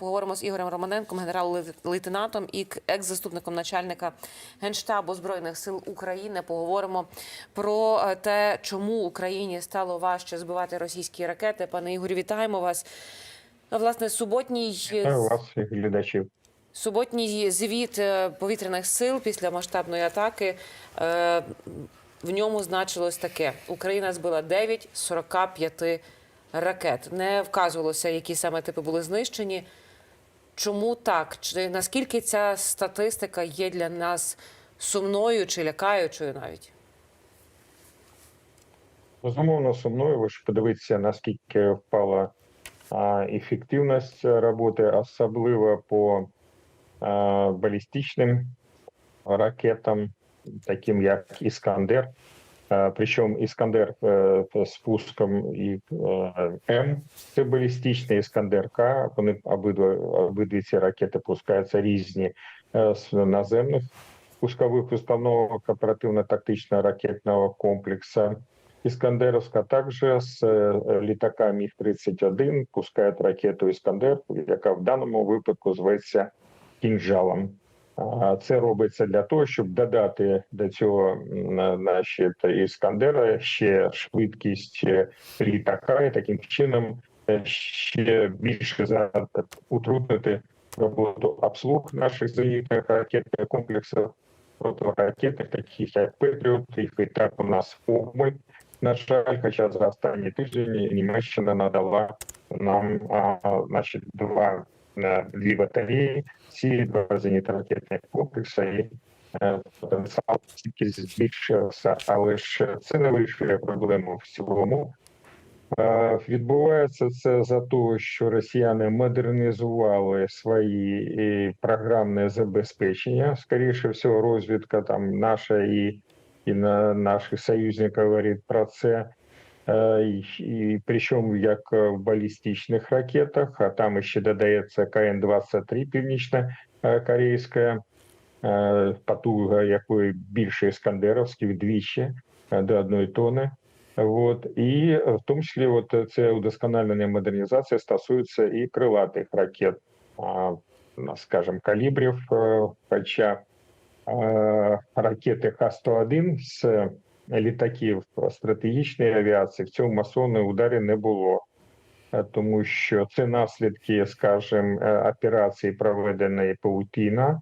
Поговоримо з Ігорем Романенком, генерал-лейтенантом і екс-заступником начальника генштабу збройних сил України. Поговоримо про е, те, чому Україні стало важче збивати російські ракети. Пане Ігорю, вітаємо вас. Власне, суботній Вітаю вас, глядачів. суботній звіт е, повітряних сил після масштабної атаки. е, В ньому значилось таке: Україна збила 9 з 45 ракет. Не вказувалося, які саме типи були знищені. Чому так? Чи наскільки ця статистика є для нас сумною чи лякаючою навіть? Безумовно, сумною. Ви ж подивіться, наскільки впала ефективність роботи, особливо по балістичним ракетам, таким як Іскандер. А, Причому Іскандер е, з пуском і е, М це балістичний Іскандер К. Вони обидва обидві ці ракети пускаються різні з наземних пускових установок оперативно-тактичного ракетного комплексу. Іскандеровська також з літака Міг-31 пускає ракету Іскандер, яка в даному випадку зветься кінжалом. Це робиться для того, щоб додати до цього наші та іскандера ще швидкість е, літака, і таким чином е, ще більше за- утруднити роботу обслуг наших зенітних ракетних комплексів протиракетних, таких як Петріот, їх і так у нас обмаль. На жаль, хоча за останні тижні Німеччина надала нам а, значить, два е, дві батареї, ці два зенітно-ракетних комплекси і е, потенціал тільки збільшився, але ж це не вирішує проблему в цілому. Е, Відбувається це за того, що росіяни модернізували свої програмне забезпечення. Скоріше всього, розвідка там наша і, і на наших союзників говорить про це. І, і причому як в балістичних ракетах, а там ще додається КН-23 північно-корейська, е, потуга якої більше іскандеровські вдвічі е, до одної тони. От і в тому числі, от це удосконалення модернізація стосується і крилатих ракет, ну, скажімо, калібрів. Хоча ракети Х-101 з літаків стратегічної авіації в цьому масовної ударі не було, Е, тому що це наслідки, скажімо, е, операції проведеної паутіна.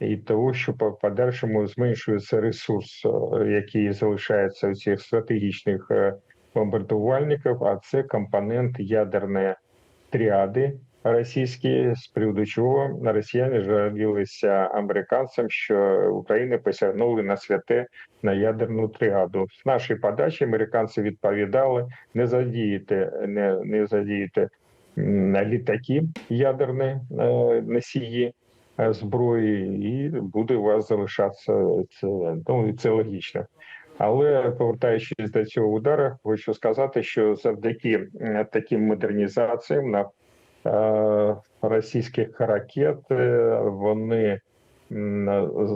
І того, що по подальшому зменшується ресурс, е, який залишається у цих стратегічних бомбардувальників, а це компонент ядерної тріади російські, з приводу чого росіяни жалілися американцям, що Україна посягнули на святе на ядерну тріаду. З нашої подачі американці відповідали: не задіяти, не, не задіяти літаки ядерні е, носії е, зброї, і буде у вас залишатися це. Ну це логічно. Але повертаючись до цього удару, хочу сказати, що завдяки таким модернізаціям на російських ракет е, вони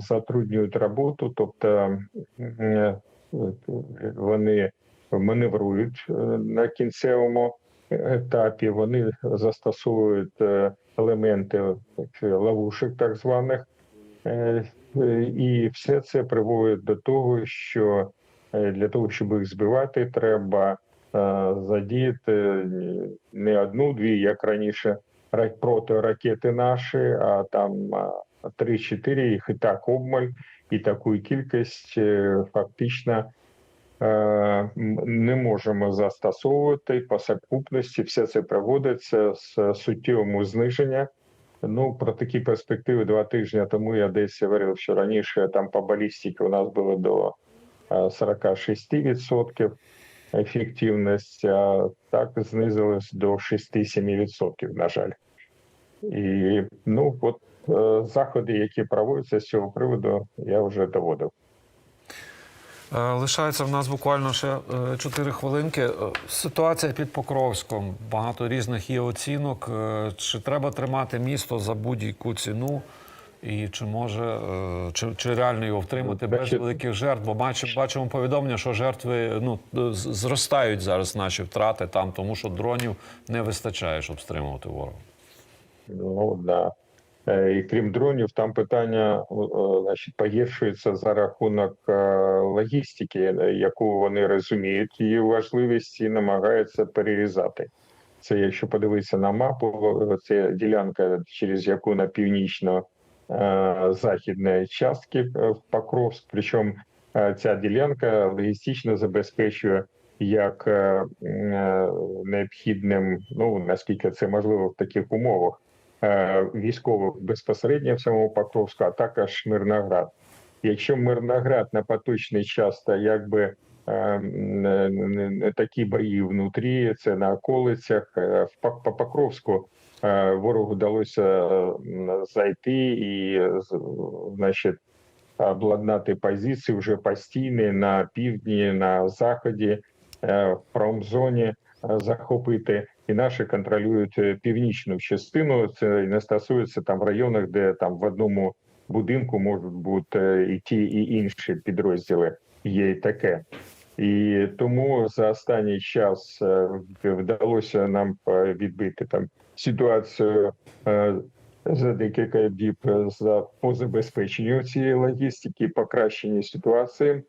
затруднюють роботу, тобто е, вони маневрують е, на кінцевому етапі, вони застосовують е, елементи так, ловушек, так званих, Е, е, і все це приводить до того, що е, для того, щоб їх збивати, треба е, задіяти не одну-дві, як раніше, ра- протиракети наші, а там а, три-чотири їх і так обмаль, і таку кількість е, фактично е, не можемо застосовувати по сукупності. Все це проводиться з суттєвому зниження. Ну, про такі перспективи два тижні тому я десь говорив, що раніше там по балістиці у нас було до е, 46% ефективність, так знизилось до 6-7%, на жаль. І ну от е, заходи, які проводяться з цього приводу, я вже доводив. Е, Лишається в нас буквально ще 4 хвилинки. Е, Ситуація під Покровськом. Багато різних є оцінок. Чи треба тримати місто за будь-яку ціну? І чи може е, чи, чи реально його втримати без великих жертв? Бо бачимо, бачимо повідомлення, що жертви ну зростають зараз наші втрати там, тому що дронів не вистачає, щоб стримувати ворога. Ну да. Е, І крім дронів, там питання значить, погіршується за рахунок е, логістики, е, яку вони розуміють, її важливість і намагаються перерізати. Це якщо подивитися на мапу, е, це ділянка, через яку на північно е, західної частки е, в Покровськ. Причому е, ця ділянка логістично забезпечує як е, необхідним, ну наскільки це можливо в таких умовах, військових безпосередньо в самому Покровську, а також Мирноград. Якщо Мирноград на поточний час та якби такі бої внутрі, це на околицях, е, в Пок- по Покровську е, ворогу вдалося е, зайти і е, значить, обладнати позиції вже постійні на півдні, на заході, е, в промзоні е, захопити. І наші контролюють е, північну частину. Це не стосується там в районах, де там в одному будинку можуть бути е, і ті, і інші підрозділи. Є і таке. І тому за останній час е, вдалося нам е, відбити там ситуацію е, за декілька діб за по забезпеченню цієї логістики, покращенні ситуації,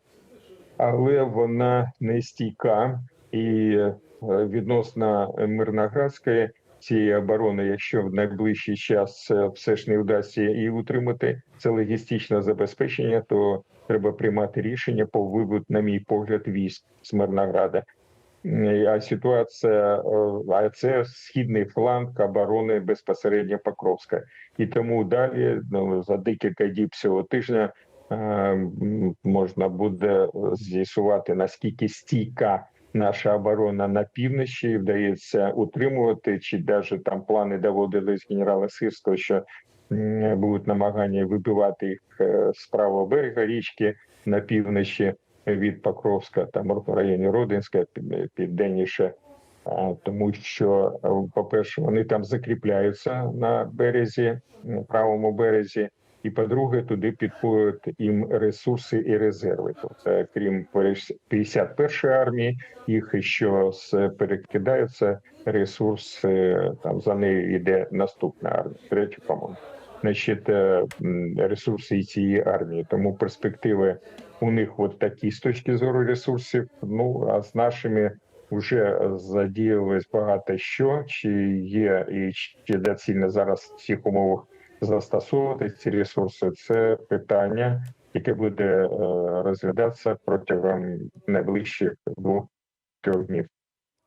але вона не стійка. І відносно Мирноградської цієї оборони, якщо в найближчий час е, все ж не вдасться і утримати це логістичне забезпечення, то треба приймати рішення по виводу, на мій погляд, військ з Мирнограда. А ситуація, е, а це східний фланг оборони безпосередньо Покровська. І тому далі ну, за декілька діб цього тижня е, можна буде з'ясувати наскільки стійка наша оборона на півночі вдається утримувати, чи навіть там плани доводились генерала Сирського, що будуть намагання вибивати їх е, з правого берега річки на півночі від Покровська, там в районі Родинська, південніше. Тому що, е, по-перше, вони там закріпляються на березі, на правому березі, і по-друге, туди підходять їм ресурси і резерви. Тобто, крім 51-ї армії, їх ще перекидаються ресурси. Там за нею йде наступна армія, третя, по-моєму. Значить, е, ресурси і цієї армії. Тому перспективи у них от такі з точки зору ресурсів. Ну а з нашими вже задіялось багато що, чи є і чи доцільно зараз в цих умовах застосовувати ці ресурси. Це питання, яке буде е, розглядатися протягом найближчих двох трьох днів.